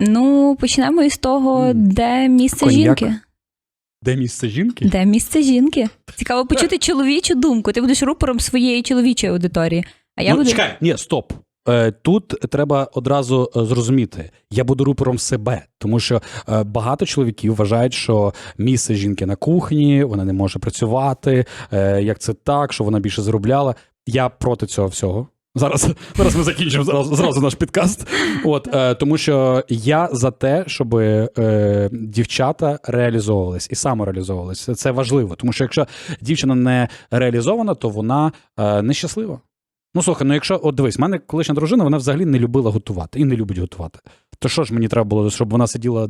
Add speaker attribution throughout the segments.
Speaker 1: Ну, почнемо із того, де місце
Speaker 2: Коньяк?
Speaker 1: жінки.
Speaker 2: Де місце жінки?
Speaker 1: Де місце жінки? Цікаво почути чоловічу думку. Ти будеш рупором своєї чоловічої аудиторії. А я
Speaker 2: ну,
Speaker 1: буду.
Speaker 2: чекай, ні, стоп. Е, Тут треба одразу е, зрозуміти, я буду рупором себе, тому що е, багато чоловіків вважають, що місце жінки на кухні, вона не може працювати, як це так, що вона більше заробляла. Я проти цього всього. Зараз, зараз ми закінчимо зразу, зразу наш підкаст. От, е, тому що я за те, щоб е, дівчата реалізовувались і самореалізовувались. Це важливо, тому що якщо дівчина не реалізована, то вона е, нещаслива. Ну слухай, ну якщо от дивись, в мене колишня дружина, вона взагалі не любила готувати і не любить готувати. То що ж мені треба було, щоб вона сиділа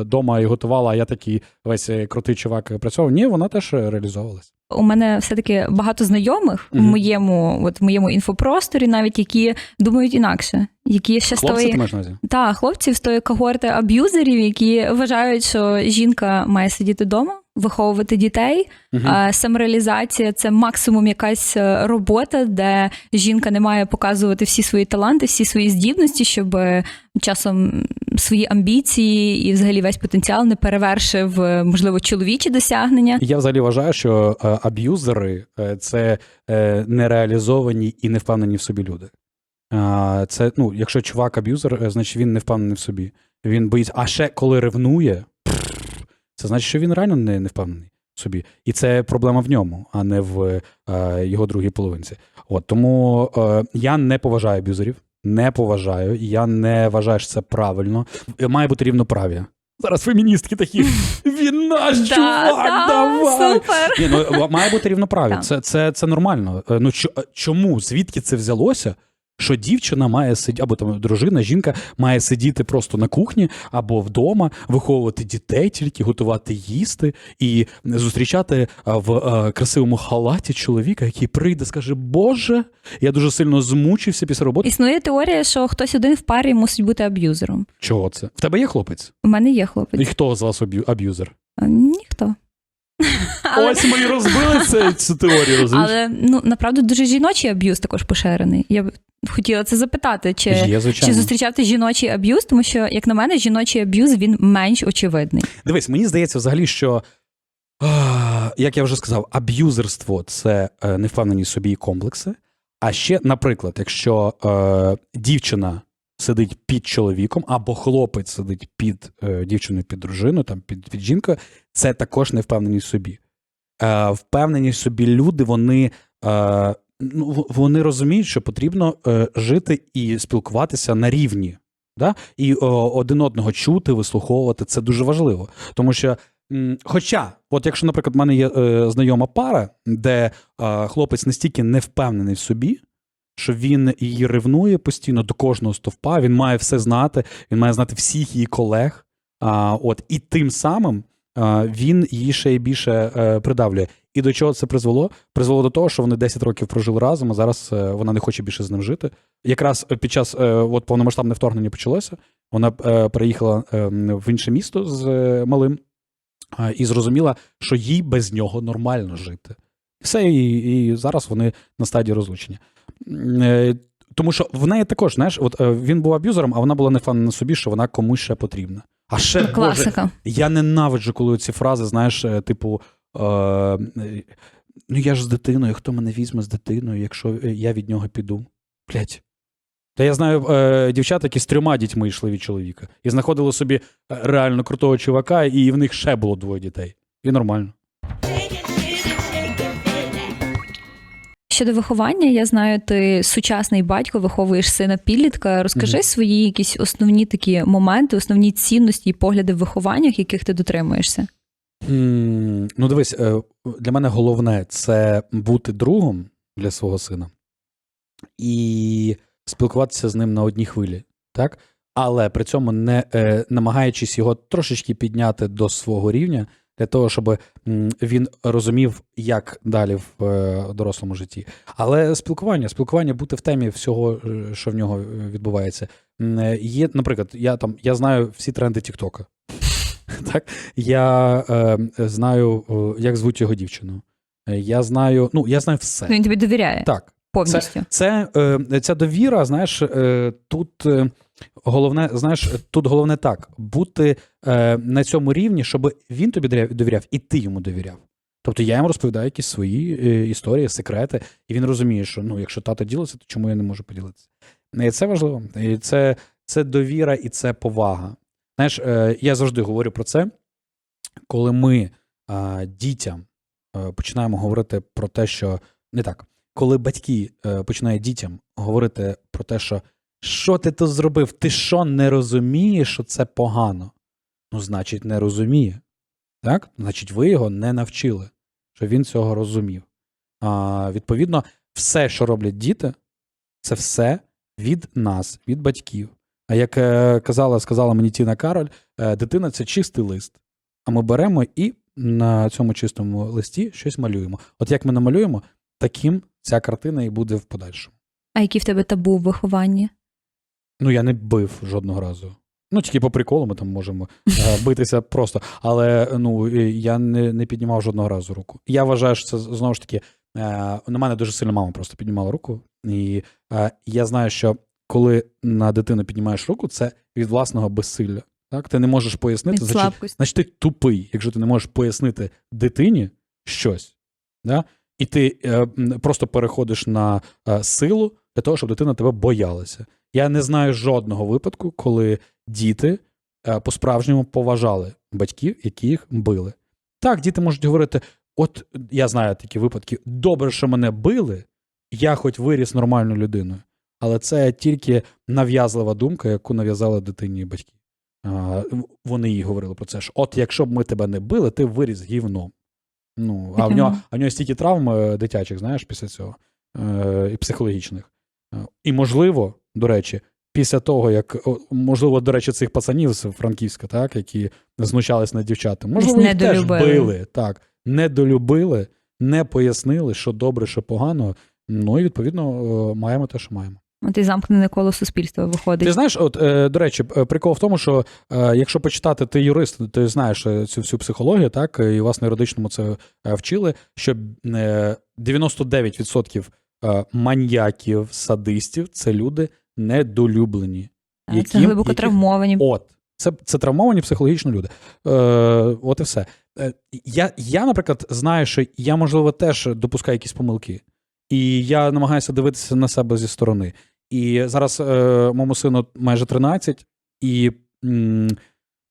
Speaker 2: вдома і готувала, а я такий весь е, крутий чувак е, працював? Ні, вона теж е, реалізовувалась.
Speaker 1: У мене все-таки багато знайомих в моєму, от в моєму інфопросторі, навіть які думають інакше, які ще з
Speaker 2: Хлопці,
Speaker 1: тої
Speaker 2: ти маєш на увазі?
Speaker 1: та хлопців з тої когорти аб'юзерів, які вважають, що жінка має сидіти вдома, виховувати дітей. А самореалізація це максимум якась е, робота, де жінка не має показувати всі свої таланти, всі свої здібності, щоб е, часом свої амбіції і взагалі весь потенціал не перевершив, е, можливо, чоловічі досягнення.
Speaker 2: Я взагалі вважаю, що аб'юзери це нереалізовані і не впевнені в собі люди. Це, ну, якщо чувак аб'юзер, значить він не впевнений в собі. Він боїться. А ще коли ревнує, це значить, що він реально не, не впевнений в собі. І це проблема в ньому, а не в е, його другій половинці. От тому е, я не поважаю аб'юзерів, не поважаю, я не вважаю, що це правильно. Має бути рівноправ'я. Зараз феміністки такі. Він наш
Speaker 1: Да,
Speaker 2: чувак,
Speaker 1: да,
Speaker 2: давай.
Speaker 1: Супер!
Speaker 2: Ні, ну має бути рівноправ'я. Це, це, це нормально. Е, Ну чому? Звідки це взялося? Що дівчина має сидіти, або там дружина, жінка має сидіти просто на кухні або вдома, виховувати дітей, тільки готувати їсти і зустрічати в красивому халаті чоловіка, який прийде, скаже: Боже, я дуже сильно змучився після роботи.
Speaker 1: Існує теорія, що хтось один в парі мусить бути аб'юзером.
Speaker 2: Чого це? В тебе є хлопець?
Speaker 1: У мене є хлопець.
Speaker 2: І хто з вас аб'юзер?
Speaker 1: Ніхто.
Speaker 2: Ось ми і розбили цю теорію, розумієш?
Speaker 1: але ну направду дуже жіночий аб'юз також поширений. Я хотіла це запитати, чи,
Speaker 2: Є,
Speaker 1: чи зустрічати жіночий аб'юз, тому що, як на мене, жіночий аб'юз він менш очевидний.
Speaker 2: Дивись, мені здається, взагалі, що, як я вже сказав, аб'юзерство це е, невпевненість собі і комплекси. А ще, наприклад, якщо е, дівчина сидить під чоловіком, або хлопець сидить під е, дівчиною, під дружиною, там під, під жінкою, це також невпевненість собі. Е, впевненість собі люди, вони. Е, Ну, вони розуміють, що потрібно е, жити і спілкуватися на рівні, да? і о, один одного чути, вислуховувати це дуже важливо. Тому що, м, хоча, от якщо, наприклад, в мене є е, знайома пара, де е, хлопець настільки не впевнений в собі, що він її ревнує постійно до кожного стовпа, він має все знати, він має знати всіх її колег. А, от, і тим самим а, він її ще й більше е, придавлює. І до чого це призвело? Призвело до того, що вони 10 років прожили разом, а зараз е, вона не хоче більше з ним жити. Якраз під час е, от повномасштабне вторгнення почалося. Вона е, переїхала е, в інше місто з е, малим е, і зрозуміла, що їй без нього нормально жити. Все, і, і зараз вони на стадії розлучення. Е, Тому що в неї також, знаєш, от е, він був аб'юзером, а вона була не впевнена собі, що вона комусь ще потрібна. А ще Боже, я ненавиджу, коли ці фрази, знаєш, е, типу. Е, ну я ж з дитиною, хто мене візьме з дитиною, якщо я від нього піду? Блять. Та я знаю е, дівчат, які з трьома дітьми йшли від чоловіка і знаходили собі е, реально крутого чувака, і в них ще було двоє дітей. І нормально.
Speaker 1: Щодо виховання, я знаю, ти сучасний батько, виховуєш сина підлітка. Розкажи
Speaker 2: Мгм.
Speaker 1: свої якісь основні такі моменти, основні цінності і погляди в вихованнях, яких ти дотримуєшся.
Speaker 2: Ну, дивись, е, для мене головне це бути другом для свого сина і спілкуватися з ним на одній хвилі, так? Але при цьому не е, намагаючись його трошечки підняти до свого рівня, для того, щоб він розумів, як далі в е, дорослому житті. Але спілкування, спілкування бути в темі всього, що в нього відбувається. Є, наприклад, я там я знаю всі тренди Тіктока. Так, я е, знаю, як звуть його дівчину. Е, Я знаю, ну я знаю все.
Speaker 1: Він тобі довіряє.
Speaker 2: Так.
Speaker 1: повністю.
Speaker 2: Це е, ця довіра, знаєш, е, тут е, головне, знаєш, тут головне так: бути е, на цьому рівні, щоб він тобі довіряв- довіряв, і ти йому довіряв. Тобто я йому розповідаю якісь свої е, історії, секрети, і він розуміє, що ну, якщо тато ділиться, то чому я не можу поділитися? І це важливо. І це, це довіра і це повага. Знаєш, е, я завжди говорю про це, коли ми е, дітям е, починаємо говорити про те, що не так, коли батьки починають дітям говорити про те, що що ти тут зробив, ти що не розумієш, що це погано? Ну, значить, не розуміє. Так? Значить, ви його не навчили, що він цього розумів. А, відповідно, все, що роблять діти, це все від нас, від батьків. А як е, казала, сказала мені Тіна Кароль, е, дитина це чистий лист. А ми беремо і на цьому чистому листі щось малюємо. От як ми намалюємо, таким ця картина і буде в подальшому.
Speaker 1: А які в тебе табу в вихованні?
Speaker 2: Ну, я не бив жодного разу. Ну, тільки по приколу ми там можемо е, битися просто. Але ну, я не, не піднімав жодного разу руку. Я вважаю, що це знову ж таки, е, на мене дуже сильно мама просто піднімала руку. І е, я знаю, що коли на дитину піднімаєш руку, це від власного безсилля. Так? Ти не можеш пояснити,
Speaker 1: Від
Speaker 2: значить, значить ти тупий, якщо ти не можеш пояснити дитині щось. Да? І ти е, просто переходиш на е, силу для того, щоб дитина тебе боялася. Я не знаю жодного випадку, коли діти е, по-справжньому поважали батьків, які їх били. Так, діти можуть говорити: от я знаю такі випадки, добре, що мене били, я хоч виріс нормальною людиною. Але це тільки нав'язлива думка, яку нав'язали дитині батьки. А, вони їй говорили про це. що От якщо б ми тебе не били, ти виріс гівном. Ну, а в нього, а в нього стільки травм е, дитячих, знаєш, після цього, е, і психологічних. Е, І можливо, до речі, після того, як можливо, до речі, цих пацанів з Франківська, так, які знущались над дівчатами, можливо, їх теж били, так, недолюбили, не пояснили, що добре, що погано. Ну і відповідно маємо те, що маємо.
Speaker 1: От і замкнене коло суспільства виходить.
Speaker 2: Ти знаєш, от е, до речі, е, прикол в тому, що е, якщо почитати, ти юрист, ти знаєш цю всю психологію, так і власне юридичному це вчили, що е, 99% е, маньяків, садистів це люди недолюблені.
Speaker 1: Так, Це глибоко
Speaker 2: яких-
Speaker 1: травмовані.
Speaker 2: От. Це, це травмовані психологічно люди. Е, от і все. Е, я, я, наприклад, знаю, що я, можливо, теж допускаю якісь помилки. І я намагаюся дивитися на себе зі сторони. І зараз е, моєму сину майже 13, і м,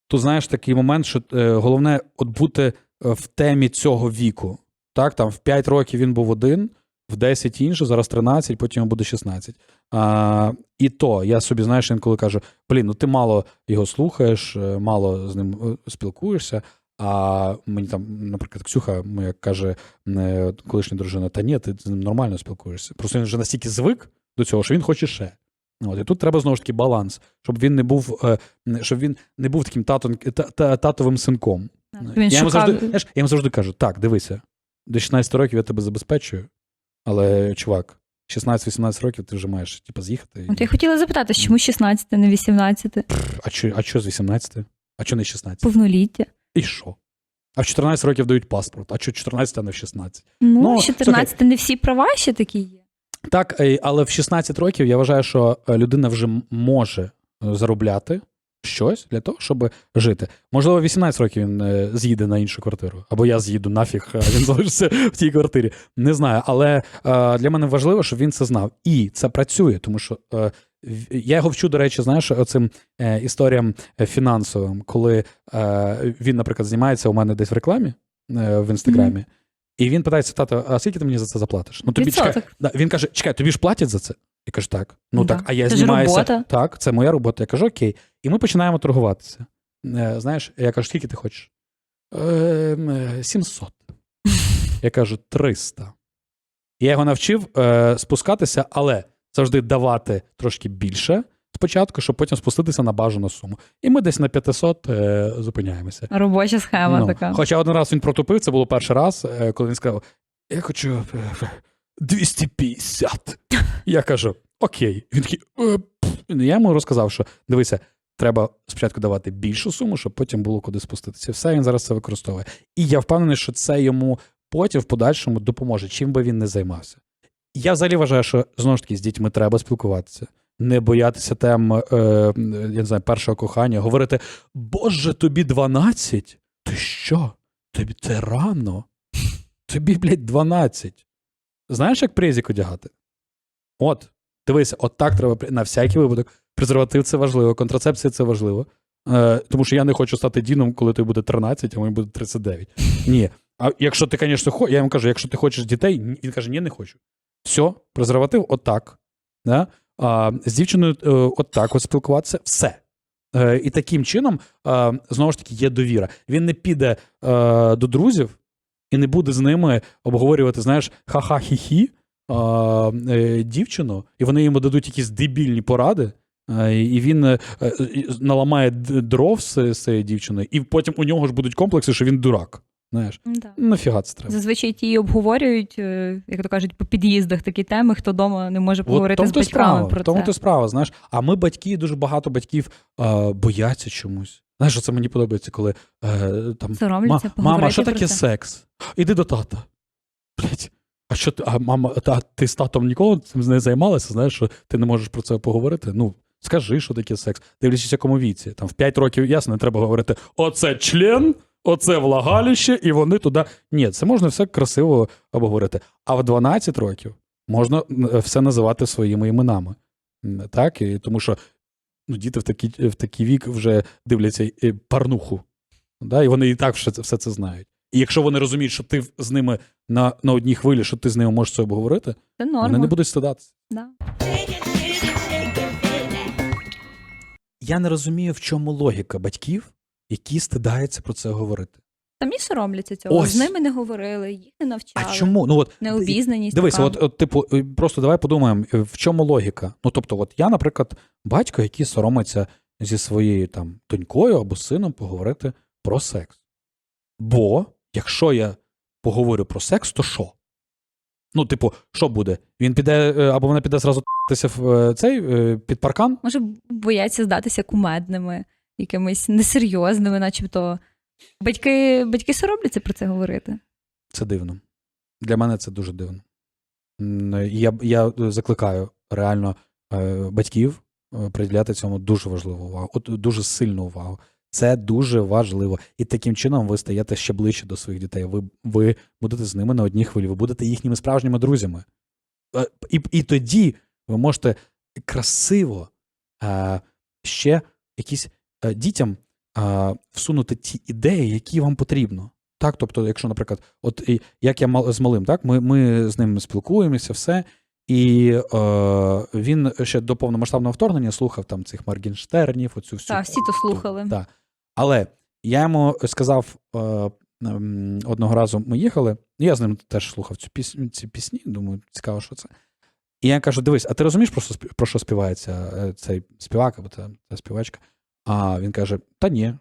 Speaker 2: тут знаєш такий момент, що е, головне от бути е, в темі цього віку. Так, там в 5 років він був один, в 10 інший, зараз 13, потім йому буде 16. А, і то я собі, знаєш, інколи кажу: блін, ну ти мало його слухаєш, е, мало з ним е, спілкуєшся. А мені там, наприклад, Ксюха, моя каже, колишня дружина, та ні, ти з ним нормально спілкуєшся. Просто він вже настільки звик до цього, що він хоче ще. От, і тут треба знову ж таки баланс, щоб він не був, е, щоб він не був таким татом, та, та- татовим синком.
Speaker 1: Він
Speaker 2: я, йому
Speaker 1: шукав-
Speaker 2: завжди, знаєш, я йому завжди кажу: так, дивися, до 16 років я тебе забезпечую, але, чувак, 16-18 років ти вже маєш типу, з'їхати.
Speaker 1: От я хотіла запитати, чому 16, не 18?
Speaker 2: А що а що з 18? А що не 16?
Speaker 1: Повноліття.
Speaker 2: І що? А в 14 років дають паспорт, а що 14, а не в 16?
Speaker 1: Ну,
Speaker 2: Ну,
Speaker 1: 14 не всі права ще такі є.
Speaker 2: Так, е, але в 16 років я вважаю, що е, людина вже може е, заробляти щось для того, щоб жити. Можливо, в 18 років він з'їде на іншу квартиру, або я з'їду нафіг, а він залишиться в тій квартирі. Не знаю. Але для мене важливо, щоб він це знав. І це працює, тому що я його вчу, до речі, знаєш, оцим е, історіям фінансовим, коли е, він, наприклад, знімається у мене десь в рекламі е, в інстаграмі. І він питається, тато, а скільки ти мені за це заплатиш? Ну тобі чекай, Да, він каже: чекай, тобі ж платять за це? Я кажу, так. Ну
Speaker 1: Да.
Speaker 2: так, а я
Speaker 1: Це ж
Speaker 2: знімаюся.
Speaker 1: робота.
Speaker 2: Так, це моя робота. Я кажу, окей. І ми починаємо торгуватися. Е, знаєш, я кажу, скільки ти хочеш? Е, 700. Я кажу, 300. Я його навчив е, спускатися, але завжди давати трошки більше спочатку, щоб потім спуститися на бажану суму. І ми десь на 500 е, зупиняємося.
Speaker 1: Робоча схема
Speaker 2: Ну,
Speaker 1: така.
Speaker 2: Хоча один раз він протупив, це було перший раз, е, коли він сказав: Я хочу е, 250. Я кажу, окей. Він такий. «Е. Я йому розказав, що дивися, треба спочатку давати більшу суму, щоб потім було куди спуститися. Все, він зараз це використовує. І я впевнений, що це йому потім в подальшому допоможе, чим би він не займався. я взагалі вважаю, що знову ж таки з дітьми треба спілкуватися. Не боятися тем, е, я не знаю, першого кохання, говорити: Боже, тобі 12? Ти що? Тобі це рано? Тобі, блядь, 12. Знаєш, як презик одягати? От, дивися, от так треба на всякий випадок. Презерватив це важливо, контрацепція це важливо. Е, тому що я не хочу стати діном, коли тобі буде 13, а мені буде 39. Ні. А якщо ти, звісно, хочеш, я йому кажу, якщо ти хочеш дітей, він каже, ні, не хочу. Все, презерватив отак. Да? А, з дівчиною е, отак от спілкуватися, все. Е, і таким чином, е, знову ж таки, є довіра. Він не піде до друзів і не буде з ними обговорювати, знаєш, ха-ха-хі-хі дівчину, і вони йому дадуть якісь дебільні поради. І він наламає дров з, цією дівчиною, і потім у нього ж будуть комплекси, що він дурак. Знаєш,
Speaker 1: Да.
Speaker 2: нафіга це треба.
Speaker 1: Зазвичай ті обговорюють, е, як то кажуть, по під'їздах такі теми, хто вдома не може поговорити
Speaker 2: тому
Speaker 1: з батьками
Speaker 2: справа,
Speaker 1: про
Speaker 2: тому
Speaker 1: це.
Speaker 2: то справа, знаєш. А ми батьки, дуже багато батьків е, бояться чомусь. Знаєш, що це мені подобається, коли е, там
Speaker 1: Соромляться,
Speaker 2: Ма- мама, що таке
Speaker 1: це.
Speaker 2: секс? Іди до тата. Блять. А що ти, а мама, та, ти з татом ніколи цим не займалася, знаєш, що ти не можеш про це поговорити? Ну, скажи, що таке секс. Дивлячись, якому віці. Там в 5 років ясно, не треба говорити: оце член, оце влагалище, і вони туди. Ні, це можна все красиво обговорити. А в 12 років можна все називати своїми іменами. Так? І тому що ну, діти в такий, в такий вік вже дивляться е, парнуху. Да? І вони і так все це, все це знають. І якщо вони розуміють, що ти з ними на, на одній хвилі, що ти з ними можеш це обговорити,
Speaker 1: Це
Speaker 2: вони не будуть стидатися.
Speaker 1: Да.
Speaker 2: Я не розумію, в чому логіка батьків, які стидаються про це говорити.
Speaker 1: Самі соромляться цього.
Speaker 2: Ось.
Speaker 1: З ними не говорили, їх не навчали.
Speaker 2: А чому? Ну, от,
Speaker 1: Необізнаність.
Speaker 2: Дивися,
Speaker 1: така.
Speaker 2: от, от, типу, е, просто давай подумаємо, е, в чому логіка. Ну, тобто, от я, наприклад, батько, який соромиться зі своєю там донькою або сином поговорити про секс. Бо якщо я поговорю про секс, то що? Ну, типу, що буде? Він піде, е, або вона піде зразу в цей під паркан?
Speaker 1: Може, бояться здатися кумедними, якимись несерйозними, начебто. Батьки, батьки соромляться про це говорити.
Speaker 2: Це дивно. Для мене це дуже дивно. Я, я закликаю реально е, батьків е, приділяти цьому дуже важливу увагу, от дуже сильну увагу. Це дуже важливо. І таким чином ви стаєте ще ближче до своїх дітей. Ви, ви будете з ними на одній хвилі, ви будете їхніми справжніми друзями. Е, І, і тоді ви можете красиво е, ще якісь е, дітям е, всунути ті ідеї, які вам потрібно. Так, тобто, якщо, наприклад, от як я з малим, так, ми, ми з ним спілкуємося, все. І е, він ще до повномасштабного вторгнення слухав там цих Моргенштернів, оцю всю.
Speaker 1: Так, всі то слухали.
Speaker 2: Так. Але я йому сказав е, одного разу, ми їхали, я з ним теж слухав цю пісню, ці пісні, думаю, цікаво, що це. І я кажу: дивись, а ти розумієш, про що, про що співається е, цей співак або та, та співачка? А він каже: Та ні.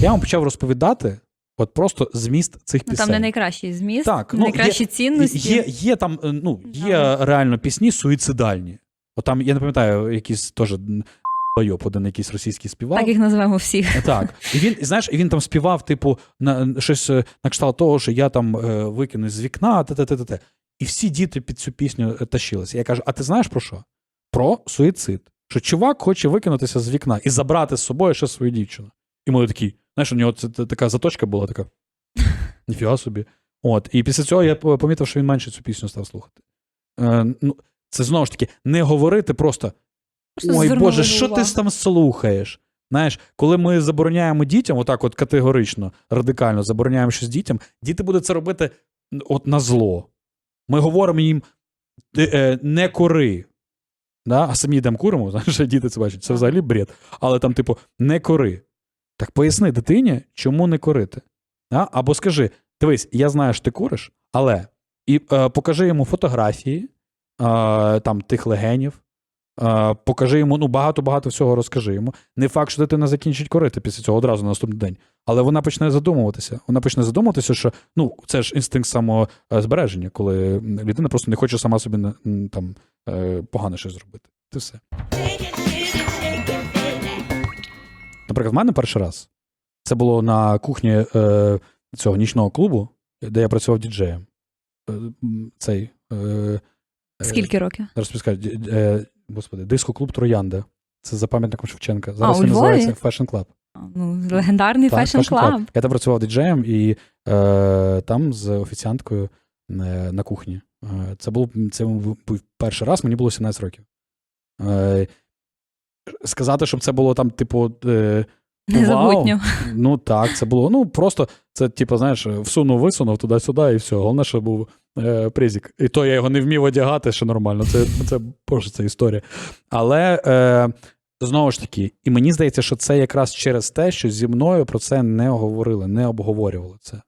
Speaker 2: Я йому почав розповідати от просто зміст цих
Speaker 1: Ну,
Speaker 2: пісень.
Speaker 1: там не найкращий зміст,
Speaker 2: Так, ну,
Speaker 1: найкращі цінності.
Speaker 2: Є, є там, е, ну, є
Speaker 1: Да.
Speaker 2: реально пісні суїцидальні. От там, я не пам'ятаю, якийсь теж байоп, один якийсь російський співак.
Speaker 1: Так їх називаємо всі.
Speaker 2: Так. І він, знаєш, і він там співав, типу, на, щось е, на кшталт того, що я там е, викину з вікна, те, те, те, те. І всі діти під цю пісню е, тащилися. Я кажу: а ти знаєш про що? Про суїцид. Що чувак хоче викинутися з вікна і забрати з собою ще свою дівчину. І ми такі, знаєш, у нього це, така заточка була така. Ніфіга собі. От. І після цього я помітив, що він менше цю пісню став слухати. Е, ну, це знову ж таки, не говорити просто
Speaker 1: Просто
Speaker 2: Ой, Боже, що
Speaker 1: увагу.
Speaker 2: ти там слухаєш? Знаєш, коли ми забороняємо дітям, отак от категорично, радикально забороняємо щось дітям, діти будуть це робити от на зло. Ми говоримо їм е, не кори. Да? А самі йдемо куримо, знаєш, діти це бачать. Це взагалі бред. Але там, типу, не кори. Так поясни дитині, чому не корити. Да? Або скажи: дивись, я знаю, що ти куриш, але і е, покажи йому фотографії е, там, тих легенів. Е, покажи йому, ну багато-багато всього розкажи йому. Не факт, що дитина закінчить корити після цього одразу на наступний день. Але вона почне задумуватися. Вона почне задумуватися, що ну, це ж інстинкт самозбереження, коли людина просто не хоче сама собі там, погано щось зробити. Це все. Наприклад, в мене перший раз це було на кухні е, цього нічного клубу, де я працював діджеєм. Е, цей е, Е,
Speaker 1: Скільки років?
Speaker 2: Зараз тобі е, господи, диско-клуб Троянда. Це за пам'ятником Шевченка. Зараз він називається Fashion Club.
Speaker 1: Ну, легендарний
Speaker 2: Так, Fashion
Speaker 1: клаб.
Speaker 2: Club. Я там працював діджеєм і е, там з офіціанткою е, на кухні. Е, це був це був перший раз, мені було 17 років. Е, сказати, щоб це було там, типу. Е,
Speaker 1: Незабутньо.
Speaker 2: Ну так, це було. Ну просто це, типу, знаєш, всунув, висунув туди-сюди, і все. Головне, що був е, призік. І то я його не вмів одягати, що нормально. Це, це боже, це історія. Але е, знову ж таки, і мені здається, що це якраз через те, що зі мною про це не говорили, не обговорювали це.